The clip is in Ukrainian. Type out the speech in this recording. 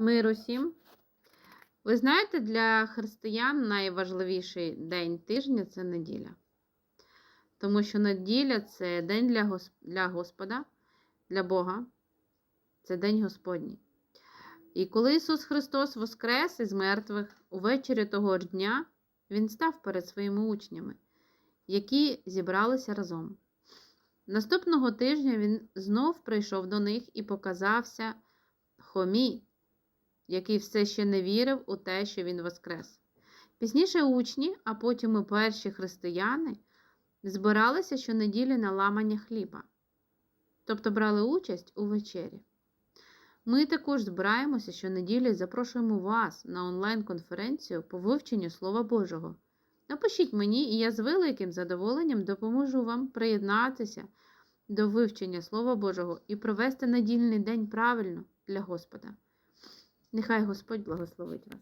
Мир усім. Ви знаєте, для християн найважливіший день тижня це неділя. Тому що неділя це день для, Гос... для Господа, для Бога. Це день Господній. І коли Ісус Христос воскрес із мертвих, увечері того ж дня Він став перед своїми учнями, які зібралися разом. Наступного тижня Він знов прийшов до них і показався Хомі, який все ще не вірив у те, що він воскрес. Пізніше учні, а потім і перші християни збиралися щонеділі на ламання хліба, тобто брали участь у вечері. Ми також збираємося щонеділі запрошуємо вас на онлайн-конференцію по вивченню Слова Божого. Напишіть мені, і я з великим задоволенням допоможу вам приєднатися до вивчення Слова Божого і провести недільний день правильно для Господа. Нехай Господь благословить вас.